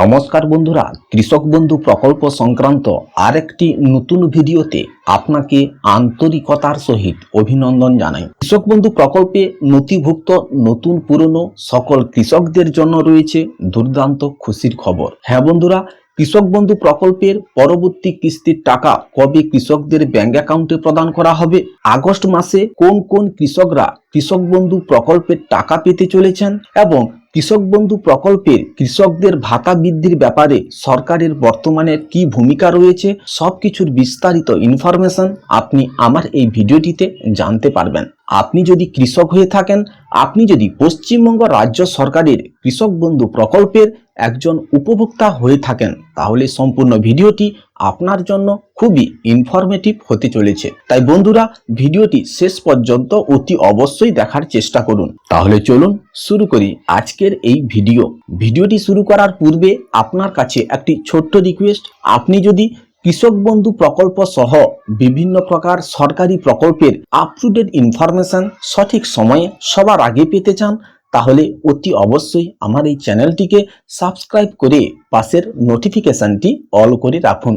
নমস্কার বন্ধুরা, কৃষক বন্ধু প্রকল্প সংক্রান্ত আরেকটি নতুন ভিডিওতে আপনাকে আন্তরিকতার সহিত অভিনন্দন জানাই। কৃষক বন্ধু প্রকল্পে নথিভুক্ত নতুন পুরনো সকল কৃষকদের জন্য রয়েছে দুর্দান্ত খুশির খবর। হ্যাঁ বন্ধুরা, কৃষক বন্ধু প্রকল্পের পরবর্তী কিস্তির টাকা কবে কৃষকদের ব্যাংক অ্যাকাউন্টে প্রদান করা হবে? আগস্ট মাসে কোন কোন কৃষকরা কৃষক বন্ধু প্রকল্পের টাকা পেতে চলেছেন এবং কৃষক বন্ধু প্রকল্পের কৃষকদের ভাতা বৃদ্ধির ব্যাপারে সরকারের বর্তমানে কি ভূমিকা রয়েছে সব কিছুর বিস্তারিত ইনফরমেশন আপনি আমার এই ভিডিওটিতে জানতে পারবেন। আপনি যদি কৃষক হয়ে থাকেন, আপনি যদি পশ্চিমবঙ্গ রাজ্য সরকারের কৃষক বন্ধু প্রকল্পের একজন উপভোক্তা হয়ে থাকেন, তাহলে সম্পূর্ণ ভিডিওটি আপনার জন্য খুবই ইনফরমেটিভ হতে চলেছে। তাই বন্ধুরা, ভিডিওটি শেষ পর্যন্ত অতি অবশ্যই দেখার চেষ্টা করুন। তাহলে চলুন শুরু করি আজকের এই ভিডিও। ভিডিওটি শুরু করার পূর্বে আপনার কাছে একটি ছোট্ট রিকোয়েস্ট আপনি যদি কৃষক বন্ধু প্রকল্প সহ বিভিন্ন প্রকার সরকারি প্রকল্পের আপ টু ডেট ইনফরমেশন সঠিক সময়ে সবার আগে পেতে চান তাহলে অতি অবশ্যই আমার এই চ্যানেলটিকে সাবস্ক্রাইব করে পাশের নোটিফিকেশনটি অল করে রাখুন।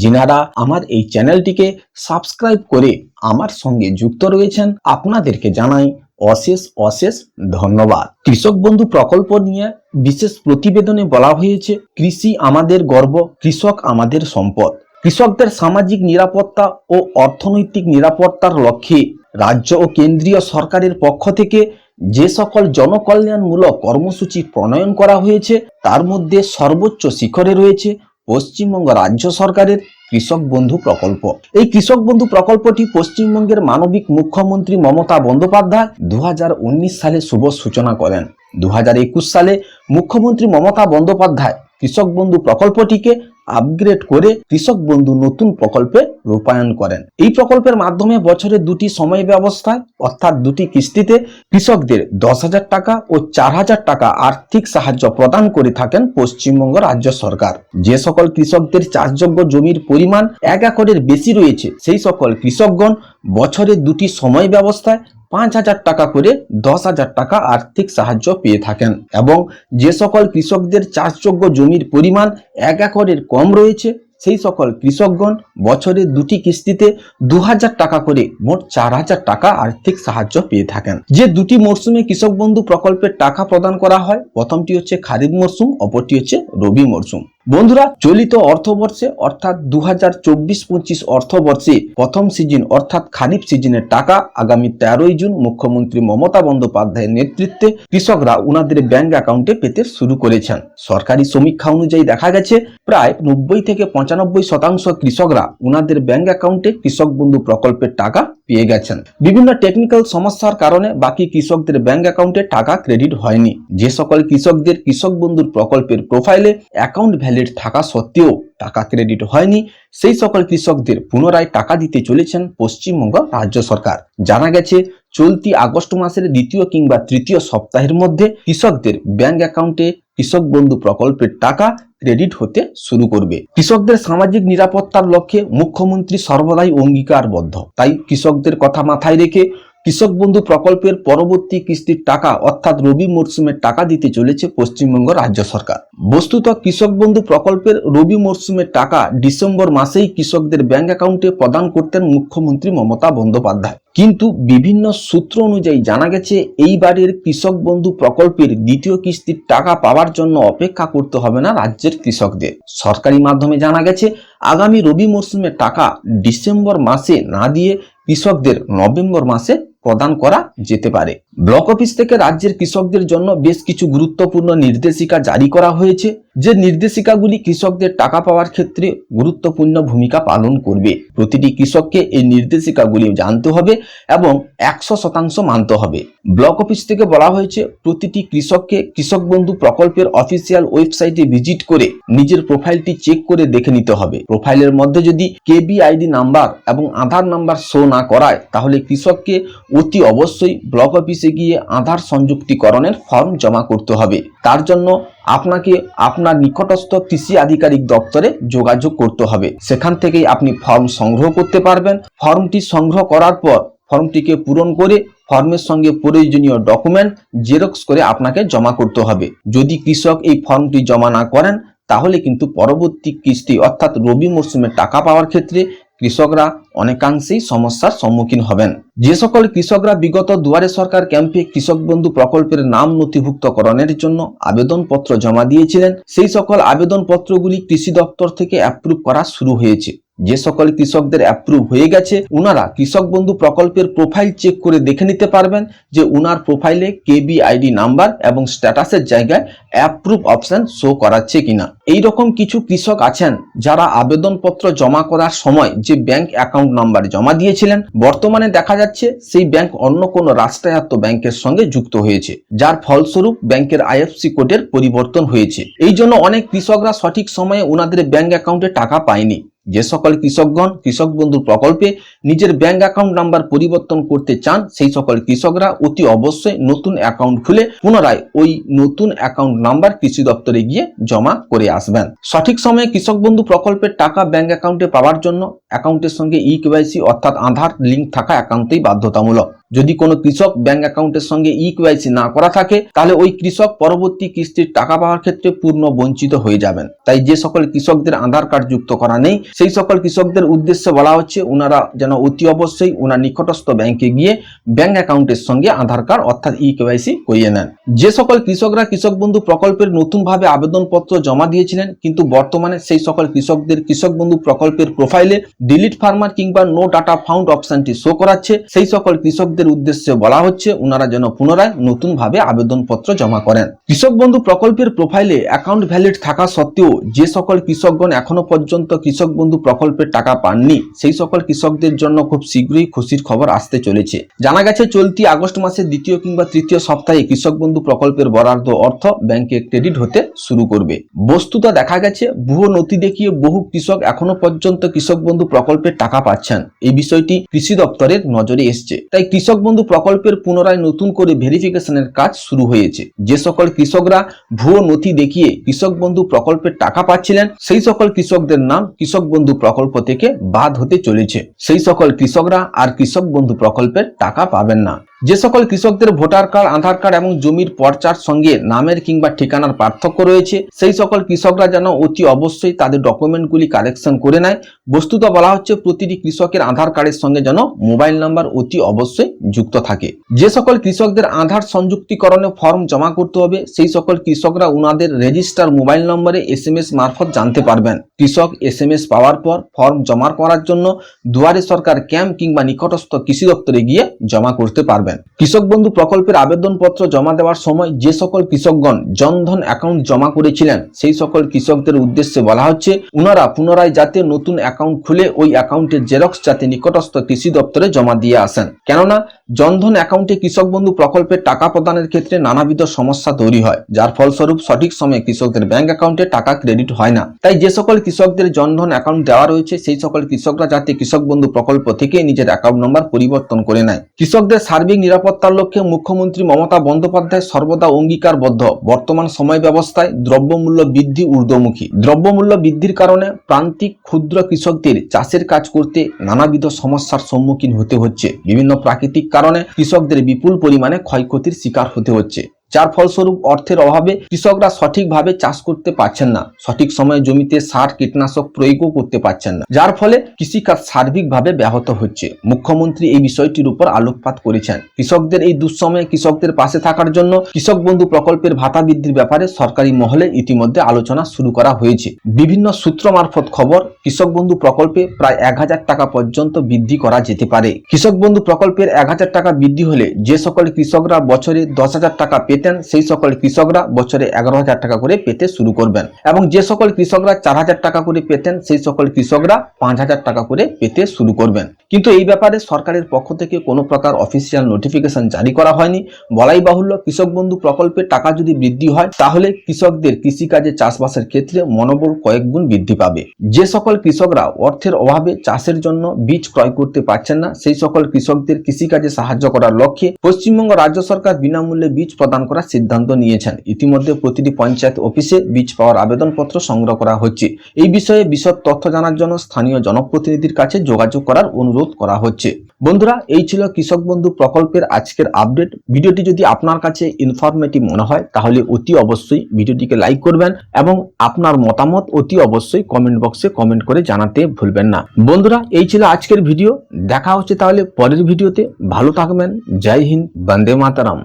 যিনারা আমার এই চ্যানেলটিকে সাবস্ক্রাইব করে আমার সঙ্গে যুক্ত রয়েছেন, আপনাদেরকে জানাই অশেষ অশেষ ধন্যবাদ। কৃষক বন্ধু প্রকল্প নিয়ে বিশেষ প্রতিবেদনে বলা হয়েছে, কৃষি আমাদের গর্ব, কৃষক আমাদের সম্পদ। কৃষকদের সামাজিক নিরাপত্তা ও অর্থনৈতিক নিরাপত্তার লক্ষ্যে রাজ্য ও কেন্দ্রীয় সরকারের পক্ষ থেকে যে সকল জনকল্যাণমূলক কর্মসূচি প্রণয়ন করা হয়েছে, তার মধ্যে সর্বোচ্চ শিখরে রয়েছে পশ্চিমবঙ্গ রাজ্য সরকারের কৃষক বন্ধু প্রকল্প। এই কৃষক বন্ধু প্রকল্পটি পশ্চিমবঙ্গের মানবিক মুখ্যমন্ত্রী মমতা বন্দ্যোপাধ্যায় দু হাজার উনিশ সালে শুভ সূচনা করেন। দু হাজার একুশ সালে মুখ্যমন্ত্রী মমতা বন্দ্যোপাধ্যায় কৃষক বন্ধু প্রকল্পটিকে আপগ্রেড করে কৃষক বন্ধু নতুন প্রকল্পে রূপায়ণ করেন। এই প্রকল্পের মাধ্যমে বছরে দুটি সময় ব্যবস্থায় অর্থাৎ দুটি কিস্তিতে কৃষকদের দশ হাজার টাকা ও চার হাজার টাকা আর্থিক সাহায্য প্রদান করে থাকেন পশ্চিমবঙ্গ রাজ্য সরকার। যে সকল কৃষকদের চাষযোগ্য জমির পরিমাণ এক একরের বেশি রয়েছে, সেই সকল কৃষকগণ বছরে দুটি সময় ব্যবস্থায় পাঁচ হাজার টাকা করে দশ হাজার টাকা আর্থিক সাহায্য পেয়ে থাকেন এবং যে সকল কৃষকদের চাষযোগ্য জমির পরিমাণ এক একরের কম রয়েছে, সেই সকল কৃষকগণ বছরে দুটি কিস্তিতে দু হাজার টাকা করে মোট চার হাজার টাকা আর্থিক সাহায্য পেয়ে থাকেন। যে দুটি মরশুমে কৃষক বন্ধু প্রকল্পের টাকা প্রদান করা হয়, প্রথমটি হচ্ছে খারিফ মরশুম অপরটি হচ্ছে রবি মরশুম বন্ধুরা, চলিত অর্থবর্ষে অর্থাৎ দু হাজার চব্বিশ পঁচিশ অর্থবর্ষে প্রথম সিজন অর্থাৎ খারিফ সিজনের টাকা আগামী তেরোই জুন মুখ্যমন্ত্রী মমতা বন্দ্যোপাধ্যায়ের নেতৃত্বে কৃষকরা উনাদের ব্যাংক অ্যাকাউন্টে পেতে শুরু করেছেন। সরকারি সমীক্ষা অনুযায়ী দেখা গেছে, প্রায় নব্বই থেকে পঁচানব্বই শতাংশ কৃষকরা উনাদের ব্যাংক অ্যাকাউন্টে কৃষক বন্ধু প্রকল্পের টাকা পেয়ে গেছেন। বিভিন্ন টেকনিক্যাল সমস্যার কারণে বাকি কৃষকদের ব্যাংক অ্যাকাউন্টে টাকা ক্রেডিট হয়নি। যে সকল কৃষকদের কৃষক বন্ধুর প্রকল্পের প্রোফাইলে অ্যাকাউন্ট ভ্যালিড থাকা সত্ত্বেও টাকা ক্রেডিট হয়নি, সেই সকল কৃষকদের পুনরায় টাকা দিতে চলেছেন পশ্চিমবঙ্গ রাজ্য সরকার। জানা গেছে, চলতি আগস্ট মাসের দ্বিতীয় কিংবা তৃতীয় সপ্তাহের মধ্যে কৃষকদের ব্যাংক অ্যাকাউন্টে কৃষক বন্ধু প্রকল্পের টাকা ক্রেডিট হতে শুরু করবে। কৃষকদের সামাজিক নিরাপত্তার লক্ষ্যে মুখ্যমন্ত্রী সর্বদাই অঙ্গীকারবদ্ধ। তাই কৃষকদের কথা মাথায় রেখে কৃষক বন্ধু প্রকল্পের পরবর্তী কিস্তির টাকা অর্থাৎ রবি মরশুমের টাকা দিতে চলেছে পশ্চিমবঙ্গ রাজ্য সরকার। বস্তুত কৃষক বন্ধু প্রকল্পের রবি মরশুমের টাকা ডিসেম্বর মাসেই কৃষকদের ব্যাংক অ্যাকাউন্টে প্রদান করতেন মুখ্যমন্ত্রী মমতা বন্দ্যোপাধ্যায়। কিন্তু বিভিন্ন সূত্র অনুযায়ী জানা গেছে এইবারের কৃষক বন্ধু প্রকল্পের দ্বিতীয় কিস্তির টাকা পাওয়ার জন্য অপেক্ষা করতে হবে না রাজ্যের কৃষকদের। সরকারি মাধ্যমে জানা গেছে, আগামী রবি মরশুমে টাকা ডিসেম্বর মাসে না দিয়ে কৃষকদের নভেম্বর মাসে প্রদান করা যেতে পারে। ব্লক অফিস থেকে রাজ্যের কৃষকদের জন্য বেশ কিছু গুরুত্বপূর্ণ নির্দেশিকা জারি করা হয়েছে। যে নির্দেশিকাগুলি কৃষকদের টাকা পাওয়ার ক্ষেত্রে গুরুত্বপূর্ণ ভূমিকা পালন করবে। প্রতিটি কৃষককে এই নির্দেশিকাগুলি জানতে হবে এবং একশো শতাংশ মানতে হবে। ব্লক অফিস থেকে বলা হয়েছে, প্রতিটি কৃষককে কৃষক বন্ধু প্রকল্পের অফিসিয়াল ওয়েবসাইটে ভিজিট করে নিজের প্রোফাইলটি চেক করে দেখে নিতে হবে। প্রোফাইলের মধ্যে যদি কেবি আইডি নাম্বার এবং আধার নাম্বার শো না করায়, তাহলে কৃষককে অতি অবশ্যই ব্লক অফিসে গিয়ে আধার সংযুক্তিকরণের ফর্ম জমা করতে হবে। তার জন্য আপনাকে আপনার নিকটস্থ কৃষি আধিকারিক দপ্তরে যোগাযোগ করতে হবে। সেখান থেকেই আপনি ফর্ম সংগ্রহ করতে পারবেন। ফর্মটি সংগ্রহ করার পর ফর্মটিকে পূরণ করে ফর্মের সঙ্গে প্রয়োজনীয় ডকুমেন্ট জেরক্স করে আপনাকে জমা করতে হবে। যদি কৃষক এই ফর্মটি জমা না করেন, তাহলে কিন্তু পরবর্তী কিস্তি অর্থাৎ রবি মরশুমে টাকা পাওয়ার ক্ষেত্রে কৃষকরা অনেকাংশেই সমস্যার সম্মুখীন হবেন। যে সকল কৃষকরা বিগত দুয়ারে সরকার ক্যাম্পে কৃষক বন্ধু প্রকল্পের নাম নথিভুক্তকরণের জন্য আবেদনপত্র জমা দিয়েছিলেন, সেই সকল আবেদনপত্রগুলি কৃষি দপ্তর থেকে অ্যাপ্রুভ করা শুরু হয়েছে। যে সকল কৃষকদের অ্যাপ্রুভ হয়ে গেছে, উনারা কৃষক বন্ধু প্রকল্পের প্রোফাইল চেক করে দেখে নিতে পারবেন যে উনার প্রোফাইলে কেবি আইডি নাম্বার এবং স্ট্যাটাসের জায়গায় অ্যাপ্রুভ অপশন শো করাচ্ছে কিনা। এই রকম কিছু কৃষক আছেন যারা আবেদনপত্র জমা করার সময় যে ব্যাংক অ্যাকাউন্ট নাম্বার জমা দিয়েছিলেন, বর্তমানে দেখা যাচ্ছে সেই ব্যাংক অন্য কোনো রাষ্ট্রায়ত্ত ব্যাংকের সঙ্গে যুক্ত হয়েছে, যার ফলস্বরূপ ব্যাংকের আইএফসি কোডের পরিবর্তন হয়েছে। এই জন্য অনেক কৃষকরা সঠিক সময়ে ওনাদের ব্যাংক অ্যাকাউন্টে টাকা পায়নি। যে সকল কৃষকগণ কৃষক বন্ধু প্রকল্পে নিজের ব্যাংক অ্যাকাউন্ট নাম্বার পরিবর্তন করতে চান, সেই সকল কৃষকরা অতি অবশ্যই নতুন অ্যাকাউন্ট খুলে পুনরায় ওই নতুন অ্যাকাউন্ট নাম্বার কৃষি দপ্তরে গিয়ে জমা করে আসবেন। সঠিক সময়ে কৃষক বন্ধু প্রকল্পের টাকা ব্যাংক অ্যাকাউন্টে পাওয়ার জন্য অ্যাকাউন্টের সঙ্গে ই কেওয়াইসি অর্থাৎ আধার লিঙ্ক থাকা একান্তই বাধ্যতামূলক। যদি কোনো কৃষক ব্যাংক অ্যাকাউন্টের সঙ্গে ই কেওয়াইসি না করা থাকে, তাহলে ওই কৃষক পরবর্তী কিস্তির টাকা পাওয়ার ক্ষেত্রে পূর্ণ বঞ্চিত হয়ে যাবেন। তাই যে সকল কৃষকদের আধার কার্ড যুক্ত করা নেই, সেই সকল কৃষকদের উদ্দেশ্যে বলা হচ্ছে, ওনারা যেন অতি অবশ্যই ওনার নিকটস্থ ব্যাংকে গিয়ে ব্যাংক অ্যাকাউন্টের সঙ্গে আধার কার্ড অর্থাৎ ই কেওয়াইসি করিয়ে নেন। যে সকল কৃষকরা কৃষক বন্ধু প্রকল্পের নতুনভাবে আবেদনপত্র জমা দিয়েছিলেন, কিন্তু বর্তমানে সেই সকল কৃষকদের কৃষক বন্ধু প্রকল্পের প্রোফাইলে ডিলিট ফার্মার কিংবা নো ডাটা ফাউন্ড অপশনটি শো করাচ্ছে। সেই সকল কৃষকদের উদ্দেশ্যে বলা হচ্ছে ওনারা যেন পুনরায় নতুন নতুনভাবে আবেদনপত্র জমা করেন। কৃষক বন্ধু প্রকল্পের প্রোফাইলে অ্যাকাউন্ট ভ্যালিড থাকা সত্ত্বেও যে সকল কৃষকগণ এখনও পর্যন্ত কৃষক বন্ধু প্রকল্পের টাকা পাননি, সেই সকল কৃষকদের জন্য খুব শীঘ্রই খুশির খবর আসতে চলেছে। জানা গেছে, চলতি আগস্ট মাসের দ্বিতীয় কিংবা তৃতীয় সপ্তাহে কৃষক বন্ধু প্রকল্পের বরাদ্দ অর্থ ব্যাংকে ক্রেডিট হতে শুরু করবে। বস্তুতা দেখা গেছে, ভুয়ো নথি দেখিয়ে বহু কৃষক এখনও পর্যন্ত কৃষক বন্ধু প্রকল্পের টাকা পাচ্ছেন। এই বিষয়টি কৃষি দপ্তরের নজরে এসছে। তাই কৃষক বন্ধু প্রকল্পের পুনরায় নতুন করে ভেরিফিকেশনের কাজ শুরু হয়েছে। যে সকল কৃষকরা ভুয়ো নথি দেখিয়ে কৃষক বন্ধু প্রকল্পের টাকা পাচ্ছিলেন, সেই সকল কৃষকদের নাম কৃষক বন্ধু প্রকল্প থেকে বাদ হতে চলেছে। সেই সকল কৃষকরা আর কৃষক বন্ধু প্রকল্পের টাকা পাবেন না। যে সকল কৃষকদের ভোটার কার্ড, আধার কার্ড এবং জমির পর্চার সঙ্গে নামের কিংবা ঠিকানার পার্থক্য রয়েছে, সেই সকল কৃষকরা যেন অতি অবশ্যই তাদের ডকুমেন্টগুলি কালেকশন করে নেয়। বস্তুত বলা হচ্ছে, প্রতিটি কৃষকের আধার কার্ডের সঙ্গে যেন মোবাইল নাম্বার অতি অবশ্যই যুক্ত থাকে। যে সকল কৃষকদের আধার সংযুক্তিকরণে ফর্ম জমা করতে হবে, সেই সকল কৃষকরা উনাদের রেজিস্টার মোবাইল নম্বরে এস এম এস মারফত জানতে পারবেন। কৃষক এস এম এস পাওয়ার পর ফর্ম জমা করার জন্য দুয়ারে সরকার ক্যাম্প কিংবা নিকটস্থ কৃষি দপ্তরে গিয়ে জমা করতে পারবেন। কৃষক বন্ধু প্রকল্পের আবেদনপত্র জমা দেওয়ার সময় যে সকল কৃষকগণ জনধন অ্যাকাউন্ট জমা করেছিলেন, সেই সকল কৃষকদের উদ্দেশ্যে বলা হচ্ছে, উনারা পুনরায় যাতে নতুন অ্যাকাউন্ট খুলে ওই অ্যাকাউন্টের জেরক্স যাতে নিকটস্থ কৃষি দপ্তরে জমা দিয়ে আসেন। কেননা, জনধন অ্যাকাউন্টে কৃষক বন্ধু প্রকল্পের টাকা প্রদানের ক্ষেত্রে নানাবিধ সমস্যা তৈরি হয়, যার ফলস্বরূপ সঠিক সময়ে কৃষকদের ব্যাংক অ্যাকাউন্টে টাকা ক্রেডিট হয় না। তাই যে সকল কৃষকদের জনধন অ্যাকাউন্ট দেওয়া রয়েছে, সেই সকল কৃষকরা যাতে কৃষক বন্ধু প্রকল্প থেকে নিজের অ্যাকাউন্ট নম্বর পরিবর্তন করে নেয়। কৃষকদের সার্বিক নিরাপত্তার লক্ষ্যে মুখ্যমন্ত্রী মমতা বন্দ্যোপাধ্যায় সর্বদা অঙ্গীকারবদ্ধ। বর্তমান সময় ব্যবস্থায় দ্রব্যমূল্য বৃদ্ধি ঊর্ধ্বমুখী। দ্রব্যমূল্য বৃদ্ধির কারণে প্রান্তিক ক্ষুদ্র কৃষকদের চাষের কাজ করতে নানাবিধ সমস্যার সম্মুখীন হতে হচ্ছে। বিভিন্ন প্রাকৃতিক কারণে কৃষকদের বিপুল পরিমাণে ক্ষয়ক্ষতির শিকার হতে হচ্ছে। যার ফলস্বরূপ অর্থের অভাবে কৃষকরা সঠিকভাবে চাষ করতে পারছেন না। সঠিক সময়ে জমিতে সার, কীটনাশক প্রয়োগও করতে পারছেন না। যার ফলে কৃষিকাজ সার্বিকভাবে ব্যাহত হচ্ছে। মুখ্যমন্ত্রী এই বিষয়টির উপর আলোকপাত করেছেন। কৃষকদের এই দুঃসময়ে কৃষকদের পাশে থাকার জন্য কৃষক বন্ধু প্রকল্পের ভাতা বৃদ্ধির ব্যাপারে সরকারি মহলে ইতিমধ্যে আলোচনা শুরু করা হয়েছে। বিভিন্ন সূত্র মারফত খবর, কৃষক বন্ধু প্রকল্পে প্রায় এক হাজার টাকা পর্যন্ত বৃদ্ধি করা যেতে পারে। কৃষক বন্ধু প্রকল্পের এক হাজার টাকা বৃদ্ধি হলে যে সকল কৃষকরা বছরে দশ হাজার টাকা পেতেন সেই সকল কৃষকরা বছরে এগারো হাজার টাকা করে পেতে শুরু করবেন। এবং যে সকল কৃষকরা চার হাজার টাকা করে পেতেন, সেই সকল কৃষকরা পাঁচ হাজার টাকা করে পেতে শুরু করবেন। কিন্তু এই ব্যাপারে সরকারের পক্ষ থেকে কোনো প্রকার অফিসিয়াল নোটিফিকেশন জারি করা হয়নি। বলাই বাহুল্য, কৃষক বন্ধু প্রকল্পের টাকা যদি বৃদ্ধি হয়, তাহলে কৃষকদের কৃষিকাজে চাষবাসের ক্ষেত্রে মনোবল কয়েক গুণ বৃদ্ধি পাবে। যে সকল কৃষকরা অর্থের অভাবে চাষের জন্য বীজ ক্রয় করতে পারছেন না, সেই সকল কৃষকদের কৃষিকাজে সাহায্য করার লক্ষ্যে পশ্চিমবঙ্গ রাজ্য সরকার বিনামূল্যে বীজ প্রদান করার সিদ্ধান্ত নিয়েছেন। ইতিমধ্যে প্রতিটি পঞ্চায়েত অফিসে বীজ পাওয়ার আবেদনপত্র সংগ্রহ করা হচ্ছে। এই বিষয়ে বিশদ তথ্য জানার জন্য স্থানীয় জনপ্রতিনিধির কাছে যোগাযোগ করার অনুরোধ করা হচ্ছে। বন্ধুরা, এই ছিল কৃষক বন্ধু প্রকল্পের আজকের আপডেট। ভিডিওটি যদি আপনার কাছে ইনফরমেটিভ মনে হয়, তাহলে অতি অবশ্যই ভিডিওটিকে লাইক করবেন এবং আপনার মতামত অতি অবশ্যই কমেন্ট বক্সে কমেন্ট করে জানাতে ভুলবেন না। বন্ধুরা, এই ছিল আজকের ভিডিও। দেখা হচ্ছে তাহলে পরের ভিডিওতে। ভালো থাকবেন। জয় হিন্দ, বন্দে মাতারাম।